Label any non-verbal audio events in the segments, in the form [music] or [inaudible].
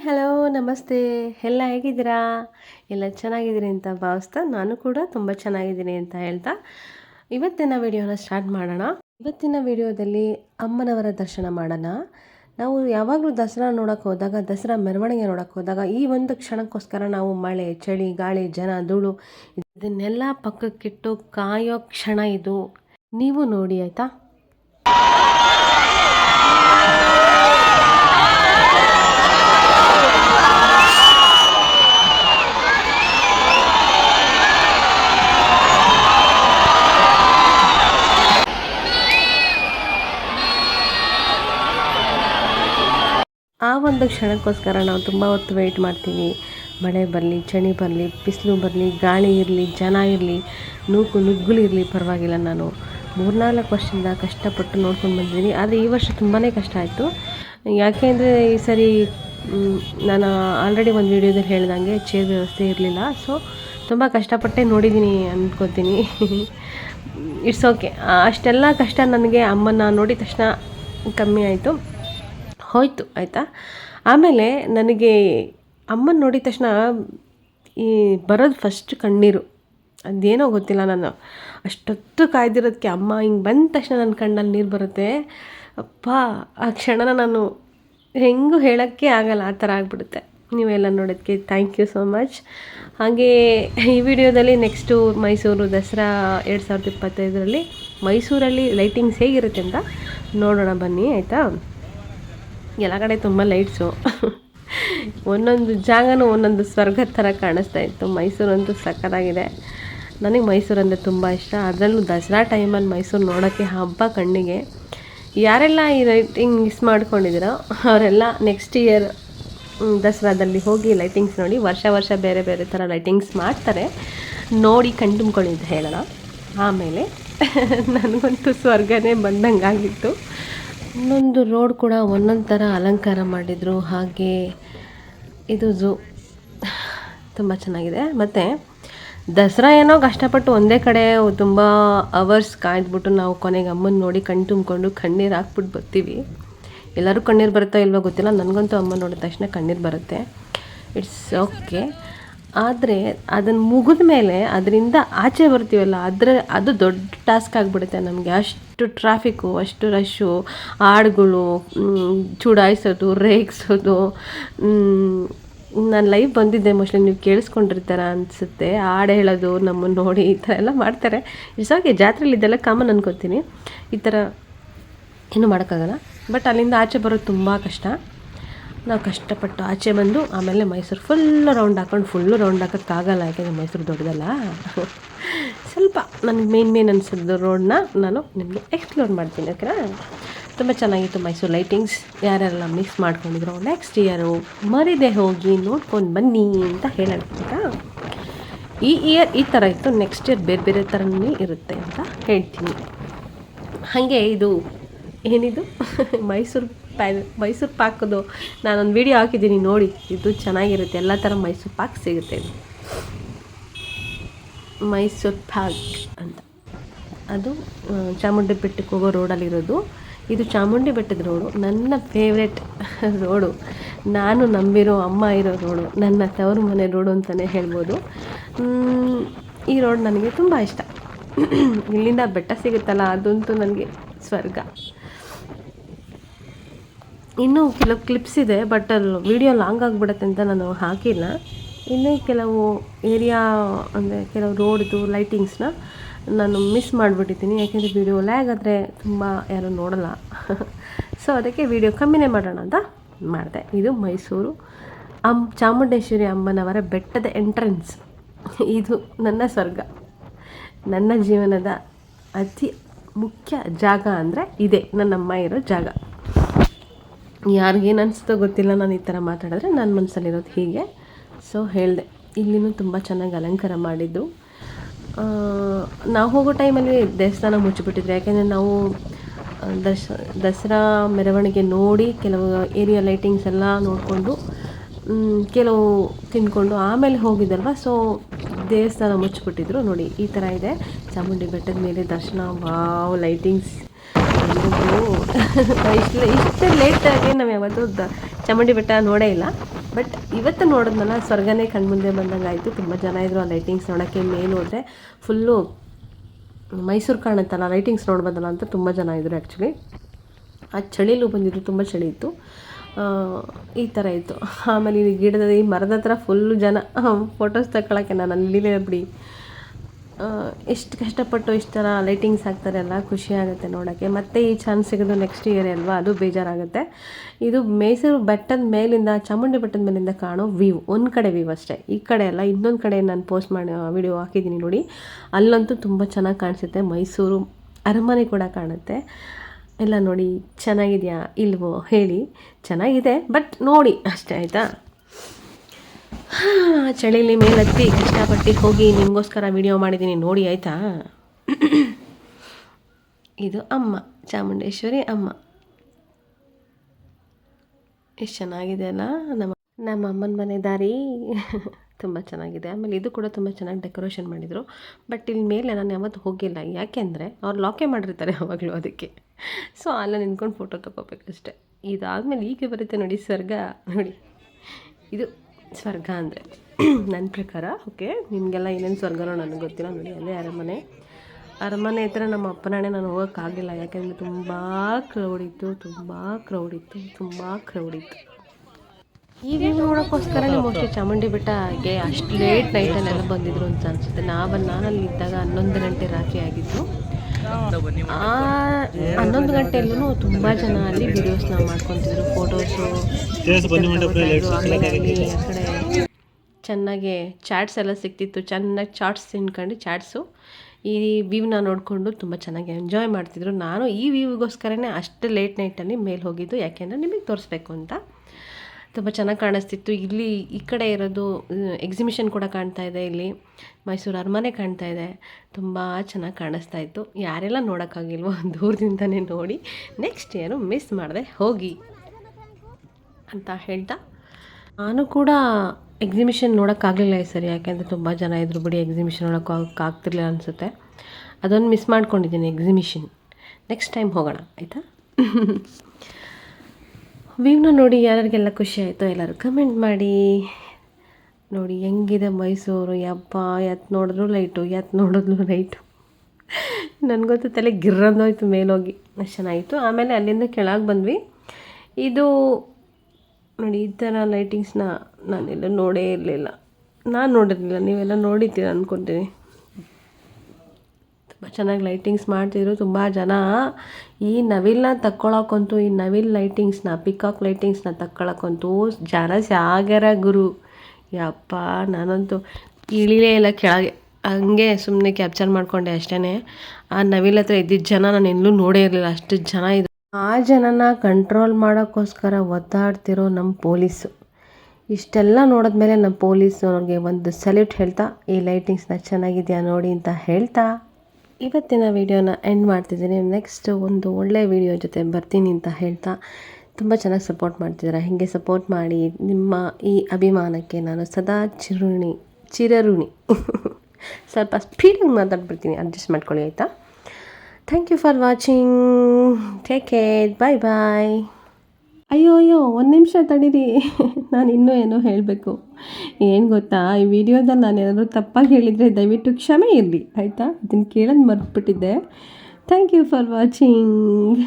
Hello, ನಮಸ್ತೆ. ಎಲ್ಲ ಹೇಗಿದ್ದೀರಾ? ಎಲ್ಲ ಚೆನ್ನಾಗಿದ್ದೀರಿ ಅಂತ ಭಾವಿಸ್ತಾ ನಾನು ಕೂಡ ತುಂಬ ಚೆನ್ನಾಗಿದ್ದೀನಿ ಅಂತ ಹೇಳ್ತಾ ಇವತ್ತಿನ ವಿಡಿಯೋನ ಸ್ಟಾರ್ಟ್ ಮಾಡೋಣ. ಇವತ್ತಿನ ವಿಡಿಯೋದಲ್ಲಿ ಅಮ್ಮನವರ ದರ್ಶನ ಮಾಡೋಣ. ನಾವು ಯಾವಾಗಲೂ ದಸರಾ ನೋಡೋಕೆ ಹೋದಾಗ, ದಸರಾ ಮೆರವಣಿಗೆ ನೋಡೋಕೆ ಹೋದಾಗ ಈ ಒಂದು ಕ್ಷಣಕ್ಕೋಸ್ಕರ ನಾವು ಮಳೆ, ಚಳಿ, ಗಾಳಿ, ಜನ, ಧೂಳು ಇದನ್ನೆಲ್ಲ ಪಕ್ಕಕ್ಕಿಟ್ಟು ಕಾಯೋ ಕ್ಷಣ ಇದು. ನೀವು ನೋಡಿ, ಆಯಿತಾ? ಒಂದು ಕ್ಷಣಕ್ಕೋಸ್ಕರ ನಾವು ತುಂಬ ಹೊತ್ತು ವೆಯ್ಟ್ ಮಾಡ್ತೀವಿ. ಮಳೆ ಬರಲಿ, ಚಳಿ ಬರಲಿ, ಬಿಸಿಲು ಬರಲಿ, ಗಾಳಿ ಇರಲಿ, ಜನ ಇರಲಿ, ನೂಕು ನುಗ್ಗುಲು ಇರಲಿ ಪರವಾಗಿಲ್ಲ ನಾನು. ಮೂರ್ನಾಲ್ಕು ವರ್ಷದಿಂದ ಕಷ್ಟಪಟ್ಟು ನೋಡ್ಕೊಂಡು ಬಂದಿದ್ದೀನಿ. ಆದರೆ ಈ ವರ್ಷ ತುಂಬಾ ಕಷ್ಟ ಆಯಿತು. ಯಾಕೆ ಅಂದರೆ ಈ ಸರಿ ನಾನು ಆಲ್ರೆಡಿ ಒಂದು ವೀಡಿಯೋದಲ್ಲಿ ಹೇಳ್ದಂಗೆ ಚೇರ್ ವ್ಯವಸ್ಥೆ ಇರಲಿಲ್ಲ. ಸೊ ತುಂಬ ಕಷ್ಟಪಟ್ಟೆ ನೋಡಿದ್ದೀನಿ ಅಂದ್ಕೋತೀನಿ ಇಟ್ಸ್ ಓಕೆ ಅಷ್ಟೆಲ್ಲ ಕಷ್ಟ ನನಗೆ ಅಮ್ಮನ ನೋಡಿದ ತಕ್ಷಣ ಕಮ್ಮಿ ಆಯಿತು. ಹೋಯಿತು, ಆಯಿತಾ? ಆಮೇಲೆ ನನಗೆ ಅಮ್ಮನ ನೋಡಿದ ತಕ್ಷಣ ಈ ಬರೋದು ಫಸ್ಟ್ ಕಣ್ಣೀರು. ಅದೇನೋ ಗೊತ್ತಿಲ್ಲ ನಾನು. ಅಷ್ಟೊತ್ತು ಕಾಯ್ದಿರೋದಕ್ಕೆ ಅಮ್ಮ ಹಿಂಗೆ ಬಂದ ತಕ್ಷಣ ನನ್ನ ಕಣ್ಣಲ್ಲಿ ನೀರು ಬರುತ್ತೆ. ಅಪ್ಪ, ಆ ಕ್ಷಣನ ನಾನು ಹೆಂಗೂ ಹೇಳೋಕ್ಕೆ ಆಗಲ್ಲ, ಆ ಥರ ಆಗಿಬಿಡುತ್ತೆ. ನೀವೆಲ್ಲ ನೋಡೋದಕ್ಕೆ ಥ್ಯಾಂಕ್ ಯು ಸೋ ಮಚ್ ಹಾಗೇ ಈ ವಿಡಿಯೋದಲ್ಲಿ ನೆಕ್ಸ್ಟು ಮೈಸೂರು ದಸರಾ ಎರಡು ಸಾವಿರದ ಇಪ್ಪತ್ತೈದರಲ್ಲಿ ಮೈಸೂರಲ್ಲಿ ಲೈಟಿಂಗ್ಸ್ ಹೇಗಿರುತ್ತೆ ಅಂತ ನೋಡೋಣ ಬನ್ನಿ, ಆಯಿತಾ? ಎಲ್ಲ ಕಡೆ ತುಂಬ ಲೈಟ್ಸು ಒಂದೊಂದು ಜಾಗನೂ ಒಂದೊಂದು ಸ್ವರ್ಗದ ಥರ ಕಾಣಿಸ್ತಾ ಇತ್ತು. ಮೈಸೂರು ಅಂತೂ ಸಕ್ಕತ್ತಾಗಿದೆ ನನಗೆ ಮೈಸೂರು ಅಂದರೆ ತುಂಬ ಇಷ್ಟ. ಅದರಲ್ಲೂ ದಸರಾ ಟೈಮಲ್ಲಿ ಮೈಸೂರು ನೋಡೋಕ್ಕೆ ಹಬ್ಬ ಕಣ್ಣಿಗೆ. ಯಾರೆಲ್ಲ ಈ ಲೈಟಿಂಗ್ ಮಿಸ್ ಮಾಡ್ಕೊಂಡಿದ್ದೀರೋ ಅವರೆಲ್ಲ ನೆಕ್ಸ್ಟ್ ಇಯರ್ ದಸರಾದಲ್ಲಿ ಹೋಗಿ ಲೈಟಿಂಗ್ಸ್ ನೋಡಿ, ವರ್ಷ ವರ್ಷ ಬೇರೆ ಬೇರೆ ಥರ ಲೈಟಿಂಗ್ಸ್ ಮಾಡ್ತಾರೆ. ನೋಡಿ ಕಣ್ತುಂಬ್ಕೊಂಡಿದ್ದು ಹೇಳೋಣ. ಆಮೇಲೆ [laughs] ನನಗಂತೂ ಸ್ವರ್ಗನೇ ಬಂದಂಗೆ ಆಗಿತ್ತು ಒಂದೊಂದು ರೋಡ್ ಕೂಡ ಒಂದೊಂದು ಥರ ಅಲಂಕಾರ ಮಾಡಿದರು. ಹಾಗೆ ಇದು ಝೂ. ತುಂಬ ಚೆನ್ನಾಗಿದೆ. ಮತ್ತು ದಸರಾ ಏನೋ ಕಷ್ಟಪಟ್ಟು ಒಂದೇ ಕಡೆ ತುಂಬ ಅವರ್ಸ್ ಕಾಯ್ದುಬಿಟ್ಟು ನಾವು ಕೊನೆಗೆ ಅಮ್ಮನ ನೋಡಿ ಕಣ್ಣು ತುಂಬಿಕೊಂಡು ಕಣ್ಣೀರು ಹಾಕ್ಬಿಟ್ಟು ಬರ್ತೀವಿ. ಎಲ್ಲರೂ ಕಣ್ಣೀರು ಬರುತ್ತೋ ಇಲ್ವೋ ಗೊತ್ತಿಲ್ಲ. ನನಗಂತೂ ಅಮ್ಮ ನೋಡಿದ ತಕ್ಷಣ ಕಣ್ಣೀರು ಬರುತ್ತೆ. ಇಟ್ಸ್ ಓಕೆ ಆದರೆ ಅದನ್ನು ಮುಗಿದ ಮೇಲೆ ಅದರಿಂದ ಆಚೆ ಬರ್ತೀವಲ್ಲ, ಅದರ ಅದು ದೊಡ್ಡ ಟಾಸ್ಕ್ ಆಗಿಬಿಡುತ್ತೆ ನಮಗೆ. ಅಷ್ಟು ಟ್ರಾಫಿಕ್ಕು ಅಷ್ಟು ರಶ್ಶು ಹಾಡುಗಳು ಚುಡಾಯಿಸೋದು, ರೇಗಿಸೋದು ನಾನು ಲೈವ್ ಬಂದಿದ್ದೆ ಮೋಸ್ಟ್ಲಿ ನೀವು ಕೇಳಿಸ್ಕೊಂಡಿರ್ತಾರ ಅನಿಸುತ್ತೆ. ಹಾಡು ಹೇಳೋದು ನಮ್ಮನ್ನು ನೋಡಿ ಈ ಥರ ಎಲ್ಲ ಮಾಡ್ತಾರೆ. ಇಟ್ಸ್ ಓಕೆ ಜಾತ್ರೆಯಲ್ಲಿ ಇದೆಲ್ಲ ಕಾಮನ್ ಅನ್ಕೋತೀನಿ. ಈ ಥರ ಏನೂ ಮಾಡೋಕ್ಕಾಗಲ್ಲ. ಬಟ್ ಅಲ್ಲಿಂದ ಆಚೆ ಬರೋದು ತುಂಬ ಕಷ್ಟ. ನಾವು ಕಷ್ಟಪಟ್ಟು ಆಚೆ ಬಂದು ಆಮೇಲೆ ಮೈಸೂರು ಫುಲ್ಲು ರೌಂಡ್ ಹಾಕೊಂಡು ಫುಲ್ಲು ರೌಂಡ್ ಹಾಕೋಕ್ಕಾಗಲ್ಲ, ಯಾಕೆಂದರೆ ಮೈಸೂರು ದೊಡ್ಡದಲ್ಲ. ಸ್ವಲ್ಪ ನನಗೆ ಮೇನ್ ಮೇನ್ ಅನಿಸಿದ್ದು ರೋಡನ್ನ ನಾನು ನಿಮಗೆ ಎಕ್ಸ್ಪ್ಲೋರ್ ಮಾಡ್ತೀನಿ ಓಕೆನಾ ತುಂಬ ಚೆನ್ನಾಗಿತ್ತು ಮೈಸೂರು ಲೈಟಿಂಗ್ಸ್ ಯಾರೆಲ್ಲ ಮಿಕ್ಸ್ ಮಾಡ್ಕೊಂಡಿದ್ರು ನೆಕ್ಸ್ಟ್ ಇಯರು ಮರಿದೆ ಹೋಗಿ ನೋಡ್ಕೊಂಡು ಬನ್ನಿ ಅಂತ ಹೇಳೋಣ ಆಯಿತಾ ಈ ಇಯರ್ ಈ ಥರ ಇತ್ತು ನೆಕ್ಸ್ಟ್ ಇಯರ್ ಬೇರೆ ಬೇರೆ ಥರನೇ ಇರುತ್ತೆ ಅಂತ ಹೇಳ್ತೀನಿ. ಹಾಗೆ ಇದು ಏನಿದು? ಮೈಸೂರು ಪ್ಯಾ ಮೈಸೂರು ಪಾಕದು ನಾನೊಂದು ವಿಡಿಯೋ ಹಾಕಿದ್ದೀನಿ ನೋಡಿ, ಇದು ಚೆನ್ನಾಗಿರುತ್ತೆ, ಎಲ್ಲ ಥರ ಮೈಸೂರು ಪಾಕ್ ಸಿಗುತ್ತೆ ಇದು. ಮೈಸೂರು ಪಾಕ್ ಅಂತ. ಅದು ಚಾಮುಂಡಿ ಬೆಟ್ಟಕ್ಕೆ ಹೋಗೋ ರೋಡಲ್ಲಿರೋದು. ಇದು ಚಾಮುಂಡಿ ಬೆಟ್ಟದ ರೋಡು, ನನ್ನ ಫೇವ್ರೆಟ್ ರೋಡು. ನಾನು ನಂಬಿರೋ ಅಮ್ಮ ಇರೋ ರೋಡು, ನನ್ನ ತವರು ಮನೆ ರೋಡು ಅಂತಲೇ ಹೇಳ್ಬೋದು. ಈ ರೋಡ್ ನನಗೆ ತುಂಬ ಇಷ್ಟ. ಇಲ್ಲಿಂದ ಬೆಟ್ಟ ಸಿಗುತ್ತಲ್ಲ, ಅದಂತೂ ನನಗೆ ಸ್ವರ್ಗ. ಇನ್ನೂ ಕೆಲವು ಕ್ಲಿಪ್ಸ್ ಇದೆ ಬಟ್ ಅಲ್ಲಿ ವೀಡಿಯೋ ಲಾಂಗ್ ಆಗಿಬಿಡತ್ತೆ ಅಂತ ನಾನು ಹಾಕಿಲ್ಲ. ಇನ್ನೂ ಕೆಲವು ಏರಿಯಾ ಅಂದರೆ ಕೆಲವು ರೋಡ್ದು ಲೈಟಿಂಗ್ಸ್ನ ನಾನು ಮಿಸ್ ಮಾಡಿಬಿಟ್ಟಿದ್ದೀನಿ. ಯಾಕೆಂದರೆ ವೀಡಿಯೋ ಲ್ಯಾಗ್ ಆದರೆ ತುಂಬ ಯಾರೂ ನೋಡಲ್ಲ. ಸೊ ಅದಕ್ಕೆ ವೀಡಿಯೋ ಕಮ್ಮಿನೇ ಮಾಡೋಣ ಅಂತ ಮಾಡಿದೆ. ಇದು ಮೈಸೂರು ಅಂ, ಚಾಮುಂಡೇಶ್ವರಿ ಅಮ್ಮನವರ ಬೆಟ್ಟದ ಎಂಟ್ರೆನ್ಸ್ ಇದು ನನ್ನ ಸ್ವರ್ಗ. ನನ್ನ ಜೀವನದ ಅತಿ ಮುಖ್ಯ ಜಾಗ ಅಂದರೆ ಇದೆ. ನನ್ನಮ್ಮ ಇರೋ ಜಾಗ. ಯಾರಿಗೇನು ಅನಿಸ್ತೋ ಗೊತ್ತಿಲ್ಲ ನಾನು ಈ ಥರ ಮಾತಾಡಿದ್ರೆ ನನ್ನ ಮನಸ್ಸಲ್ಲಿರೋದು ಹೀಗೆ. ಸೊ ಹೇಳಿದೆ. ಇಲ್ಲಿನೂ ತುಂಬ ಚೆನ್ನಾಗಿ ಅಲಂಕಾರ ಮಾಡಿದ್ದು. ನಾವು ಹೋಗೋ ಟೈಮಲ್ಲಿ ದೇವಸ್ಥಾನ ಮುಚ್ಚಿಬಿಟ್ಟಿದ್ರು, ಯಾಕೆಂದರೆ ನಾವು ದಶ ದಸರಾ ಮೆರವಣಿಗೆ ನೋಡಿ ಕೆಲವು ಏರಿಯಾ ಲೈಟಿಂಗ್ಸ್ ಎಲ್ಲ ನೋಡಿಕೊಂಡು ಕೆಲವು ತಿಂದ್ಕೊಂಡು ಆಮೇಲೆ ಹೋಗಿದ್ದಲ್ವ? ಸೊ ದೇವಸ್ಥಾನ ಮುಚ್ಚಿಬಿಟ್ಟಿದ್ರು ನೋಡಿ. ಈ ಥರ ಇದೆ. ಚಾಮುಂಡಿ ಬೆಟ್ಟದ ಮೇಲೆ ದರ್ಶನ. ವಾವ್ ಲೈಟಿಂಗ್ಸ್ ಇಷ್ಟು ಇಷ್ಟು ಲೇಟಾಗಿ ನಾವು ಯಾವತ್ತೂ ಚಾಮುಂಡಿ ಬೆಟ್ಟ ನೋಡೇ ಇಲ್ಲ. ಬಟ್ ಇವತ್ತು ನೋಡಿದ್ನಲ್ಲ, ಸ್ವರ್ಗನೇ ಕಣ್ಮುಂದೆ ಬಂದಂಗೆ ಆಯಿತು. ತುಂಬ ಜನ ಇದ್ರು ಆ ಲೈಟಿಂಗ್ಸ್ ನೋಡೋಕ್ಕೆ ಮೇನ್ ಹೋದರೆ ಫುಲ್ಲು ಮೈಸೂರು ಕಾಣುತ್ತಲ್ಲ ಲೈಟಿಂಗ್ಸ್ ನೋಡ್ಬೋದಲ್ಲ ಅಂತ ತುಂಬ ಜನ ಇದ್ದರು ಆ್ಯಕ್ಚುಲಿ ಆ ಚಳಿಲೂ ಬಂದಿದ್ರು, ತುಂಬ ಚಳಿ ಇತ್ತು. ಈ ಥರ ಇತ್ತು. ಆಮೇಲೆ ಈ ಗಿಡದ, ಈ ಮರದ ಹತ್ರ ಫುಲ್ಲು ಜನ. ಫೋಟೋಸ್ ತಗೊಳಕ್ಕೆ ನಾನು ಅಲ್ಲಿಲೇ ಬಿಡಿ. ಎಷ್ಟು ಕಷ್ಟಪಟ್ಟು ಇಷ್ಟು ಥರ ಲೈಟಿಂಗ್ಸ್ ಹಾಕ್ತಾರಲ್ಲ ಖುಷಿ ಆಗುತ್ತೆ ನೋಡೋಕ್ಕೆ. ಮತ್ತೆ ಈ ಚಾನ್ಸ್ ಸಿಗೋದು ನೆಕ್ಸ್ಟ್ ಇಯರ್ ಅಲ್ವಾ, ಅದು ಬೇಜಾರಾಗುತ್ತೆ. ಇದು ಮೈಸೂರು ಬೆಟ್ಟದ ಮೇಲಿಂದ, ಚಾಮುಂಡಿ ಬೆಟ್ಟದ ಮೇಲಿಂದ ಕಾಣೋ ವ್ಯೂ ಒಂದು ಕಡೆ ವ್ಯೂ ಅಷ್ಟೇ. ಈ ಕಡೆ ಅಲ್ಲ, ಇನ್ನೊಂದು ಕಡೆ ನಾನು ಪೋಸ್ಟ್ ಮಾಡಿ ವಿಡಿಯೋ ಹಾಕಿದ್ದೀನಿ ನೋಡಿ. ಅಲ್ಲಂತೂ ತುಂಬ ಚೆನ್ನಾಗಿ ಕಾಣಿಸುತ್ತೆ. ಮೈಸೂರು ಅರಮನೆ ಕೂಡ ಕಾಣುತ್ತೆ. ಎಲ್ಲ ನೋಡಿ, ಚೆನ್ನಾಗಿದೆಯಾ ಇಲ್ವೋ ಹೇಳಿ. ಚೆನ್ನಾಗಿದೆ ಬಟ್ ನೋಡಿ ಅಷ್ಟೇ, ಆಯಿತಾ? ಚಳಿಲಿ ಮೇಲತ್ತಿ ಕಷ್ಟಪಟ್ಟು ಹೋಗಿ ನಿಮಗೋಸ್ಕರ ವಿಡಿಯೋ ಮಾಡಿದ್ದೀನಿ ನೋಡಿ, ಆಯಿತಾ? ಇದು ಅಮ್ಮ, ಚಾಮುಂಡೇಶ್ವರಿ ಅಮ್ಮ. ಎಷ್ಟು ಚೆನ್ನಾಗಿದೆ ಅಲ್ಲ? ನಮ್ಮ ನಮ್ಮ ಅಮ್ಮನ ಮನೆ ದಾರಿ ತುಂಬ ಚೆನ್ನಾಗಿದೆ. ಆಮೇಲೆ ಇದು ಕೂಡ ತುಂಬ ಚೆನ್ನಾಗಿ ಡೆಕೋರೇಷನ್ ಮಾಡಿದರು. ಬಟ್ ಇಲ್ಲಿ ಮೇಲೆ ನಾನು ಯಾವತ್ತು ಹೋಗಿಲ್ಲ. ಯಾಕೆಂದರೆ ಅವ್ರು ಲಾಕೆ ಮಾಡಿರ್ತಾರೆ ಯಾವಾಗಲೂ ಅದಕ್ಕೆ. ಸೊ ಅಲ್ಲ ನಿಂತ್ಕೊಂಡು ಫೋಟೋ ತೊಗೋಬೇಕಷ್ಟೆ. ಇದಾದಮೇಲೆ ಈಗ ಬರುತ್ತೆ ನೋಡಿ, ಸ್ವರ್ಗ. ನೋಡಿ. ಇದು ಸ್ವರ್ಗ ಅಂದರೆ ನನ್ನ ಪ್ರಕಾರ ಓಕೆ ನಿಮಗೆಲ್ಲ ಏನೇನು ಸ್ವರ್ಗನೋ ನನಗೆ ಗೊತ್ತಿಲ್ಲ, ನೋಡಿ ಅದೇ ಅರಮನೆ. ಅರಮನೆ ಹತ್ರ ನಮ್ಮ ಅಪ್ಪನಾಣೆ ನಾನು ಹೋಗೋಕ್ಕಾಗಿಲ್ಲ ಯಾಕೆಂದರೆ ತುಂಬ ಕ್ರೌಡ್ ಇತ್ತು, ತುಂಬ ಕ್ರೌಡ್ ಇತ್ತು, ತುಂಬ ಕ್ರೌಡ್ ಇತ್ತು. ಈ ನೋಡೋಕ್ಕೋಸ್ಕರ ಮೋಸ್ಟ್ಲಿ ಚಾಮುಂಡಿ ಬೆಟ್ಟಗೆ ಅಷ್ಟು ಲೇಟ್ ನೈಟಲ್ಲೆಲ್ಲ ಬಂದಿದ್ರು ಅಂತ ಅನಿಸುತ್ತೆ. ನಾವು ನಾನಲ್ಲಿ ಇದ್ದಾಗ ಹನ್ನೊಂದು ಗಂಟೆ ರಾತ್ರಿ ಆಗಿತ್ತು. ಆ ಹನ್ನೊಂದು ಗಂಟೆಯಲ್ಲೂ ತುಂಬ ಜನ ಅಲ್ಲಿ ವಿಡಿಯೋಸ್ನ ಮಾಡ್ಕೊತಿದ್ರು ಫೋಟೋಸು ಅಲ್ಲಿ ಆ ಕಡೆ ಚೆನ್ನಾಗಿ ಚಾಟ್ಸ್ ಎಲ್ಲ ಸಿಕ್ತಿತ್ತು ಚೆನ್ನಾಗಿ ಚಾಟ್ಸ್ ತಿನ್ಕೊಂಡು ಚಾಟ್ಸು ಈ ವ್ಯೂವ್ನ ನೋಡಿಕೊಂಡು ತುಂಬ ಚೆನ್ನಾಗಿ ಎಂಜಾಯ್ ಮಾಡ್ತಿದ್ರು. ನಾನು ಈ ವ್ಯೂವ್ಗೋಸ್ಕರನೇ ಅಷ್ಟು ಲೇಟ್ ನೈಟಲ್ಲಿ ಮೇಲೆ ಹೋಗಿದ್ದು ಯಾಕೆಂದರೆ ನಿಮಗೆ ತೋರಿಸ್ಬೇಕು ಅಂತ. ತುಂಬ ಚೆನ್ನಾಗಿ ಕಾಣಿಸ್ತಿತ್ತು. ಇಲ್ಲಿ ಈ ಕಡೆ ಇರೋದು ಎಕ್ಸಿಬಿಷನ್ ಕೂಡ ಕಾಣ್ತಾ ಇದೆ ಇಲ್ಲಿ. ಮೈಸೂರು ಅರಮನೆ ಕಾಣ್ತಾ ಇದೆ. ತುಂಬ ಚೆನ್ನಾಗಿ ಕಾಣಿಸ್ತಾ ಇತ್ತು. ಯಾರೆಲ್ಲ ನೋಡೋಕ್ಕಾಗಿಲ್ವೋ [laughs] ದೂರದಿಂದನೇ ನೋಡಿ. ನೆಕ್ಸ್ಟ್ ಏನು ಮಿಸ್ ಮಾಡಿದೆ, ಹೋಗಿ ಅಂತ ಹೇಳ್ತಾ. ನಾನು ಕೂಡ ಎಕ್ಸಿಬಿಷನ್ ನೋಡೋಕ್ಕಾಗಲಿಲ್ಲ ಈ ಸರಿ, ಯಾಕೆಂದರೆ ತುಂಬ ಜನ ಇದ್ರು ಬಿಡಿ ಎಕ್ಸಿಬಿಷನ್ ನೋಡೋಕ್ಕಾಗ್ತಿರ್ಲಿಲ್ಲ ಅನಿಸುತ್ತೆ. ಅದೊಂದು ಮಿಸ್ ಮಾಡ್ಕೊಂಡಿದ್ದೀನಿ ಎಕ್ಸಿಬಿಷನ್ ನೆಕ್ಸ್ಟ್ ಟೈಮ್ ಹೋಗೋಣ, ಆಯಿತಾ? [laughs] ವ್ಯೂನ ನೋಡಿ ಯಾರಿಗೆಲ್ಲ ಖುಷಿ ಆಯಿತು ಎಲ್ಲರೂ ಕಮೆಂಟ್ ಮಾಡಿ. ನೋಡಿ, ಹೆಂಗಿದೆ ಮೈಸೂರು? ಯಪ್ಪ ಎತ್ ನೋಡಿದ್ರು ಲೈಟು ಎತ್ ನೋಡಿದ್ರು ಲೈಟು ನನಗೊತ್ತು ತಲೆ ಗಿರ್ರಂದೋಯ್ತು ಮೇಲೋಗಿ. ಅಷ್ಟು ಚೆನ್ನಾಗಿತ್ತು. ಆಮೇಲೆ ಅಲ್ಲಿಂದ ಕೆಳಗೆ ಬಂದ್ವಿ. ಇದು, ನೋಡಿ, ಈ ಥರ ಲೈಟಿಂಗ್ಸ್ನ ನಾನೆಲ್ಲ ನೋಡೇ ಇರಲಿಲ್ಲ. ನಾನು ನೋಡಿರಲಿಲ್ಲ. ನೀವೆಲ್ಲ ನೋಡಿದ್ದೀರ ಅಂದ್ಕೊತೀನಿ ಚೆನ್ನಾಗಿ ಲೈಟಿಂಗ್ಸ್ ಮಾಡ್ತಿದ್ರು, ತುಂಬ ಜನ. ಈ ನವಿಲನ್ನ ತಕ್ಕೊಳಕ್ಕಂತೂ, ಈ ನವಿಲ್ ಲೈಟಿಂಗ್ಸ್ನ ಪಿಕಾಕ್ ಲೈಟಿಂಗ್ಸ್ನ ತಕ್ಕೊಳಕ್ಕಂತೂ ಜನ ಸಾಗರ ಗುರು. ಯಪ್ಪ, ನಾನಂತೂ ಇಳಿಲೇ ಇಲ್ಲ ಕೆಳಗೆ. ಹಂಗೆ ಸುಮ್ಮನೆ ಕ್ಯಾಪ್ಚರ್ ಮಾಡಿಕೊಂಡೆ ಅಷ್ಟೇ ಆ ನವಿಲ್ ಹತ್ರ ಇದ್ದಿದ್ದ ಜನ ನಾನು ಎಲ್ಲೂ ನೋಡೇ ಇರಲಿಲ್ಲ. ಅಷ್ಟು ಜನ ಇದ್ರು ಆ ಜನನ ಕಂಟ್ರೋಲ್ ಮಾಡೋಕ್ಕೋಸ್ಕರ ಒದ್ದಾಡ್ತಿರೋ ನಮ್ಮ ಪೊಲೀಸು. ಇಷ್ಟೆಲ್ಲ ನೋಡಿದ್ಮೇಲೆ ನಮ್ಮ ಪೊಲೀಸ್ ಅವ್ರಿಗೆ ಒಂದು ಸಲ್ಯೂಟ್ ಹೇಳ್ತಾ, ಈ ಲೈಟಿಂಗ್ಸ್ನ ಚೆನ್ನಾಗಿದೆಯಾ ನೋಡಿ ಅಂತ ಹೇಳ್ತಾ. ಇವತ್ತಿನ ವಿಡಿಯೋನ ಎಂಡ್ ಮಾಡ್ತಿದ್ದೀನಿ. ನೆಕ್ಸ್ಟ್ ಒಂದು ಒಳ್ಳೆಯ ವಿಡಿಯೋ ಜೊತೆ ಬರ್ತೀನಿ ಅಂತ ಹೇಳ್ತಾ ತುಂಬ ಚೆನ್ನಾಗಿ ಸಪೋರ್ಟ್ ಮಾಡ್ತಿದ್ದೀರಾ. ಹೀಗೆ ಸಪೋರ್ಟ್ ಮಾಡಿ ನಿಮ್ಮ ಈ ಅಭಿಮಾನಕ್ಕೆ ನಾನು ಸದಾ ಚಿರುಣಿ, ಚಿರಋಣಿ. [laughs] ಸ್ವಲ್ಪ ಸ್ಪೀಡಾಗಿ ಮಾತಾಡ್ಬಿಡ್ತೀನಿ. ಅಡ್ಜಸ್ಟ್ ಮಾಡ್ಕೊಳ್ಳಿ, ಆಯಿತಾ? Thank you for watching take care bye bye ಅಯ್ಯೋ ಅಯ್ಯೋ, ಒಂದು ನಿಮಿಷ ತಡೀರಿ. ನಾನು ಇನ್ನೂ ಏನೋ ಹೇಳಬೇಕು. ಏನು ಗೊತ್ತಾ, ಈ ವಿಡಿಯೋದಲ್ಲಿ ನಾನು ಏನಾದರೂ ತಪ್ಪಾಗಿ ಹೇಳಿದರೆ ದಯವಿಟ್ಟು ಕ್ಷಮೆ ಇರಲಿ, ಆಯಿತಾ? ಇದನ್ನು ಕೇಳೋದು ಮರೆತುಬಿಟ್ಟಿದ್ದೆ. ಥ್ಯಾಂಕ್ ಯು ಫಾರ್ ವಾಚಿಂಗ್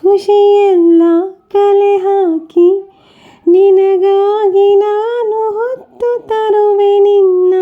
ಖುಷಿಯೆಲ್ಲ ಕಲೆ ಹಾಕಿ, ನಿನಗಾಗಿ ನಾನು ಹೊತ್ತು ತರುವೆ ನಿನ್ನ.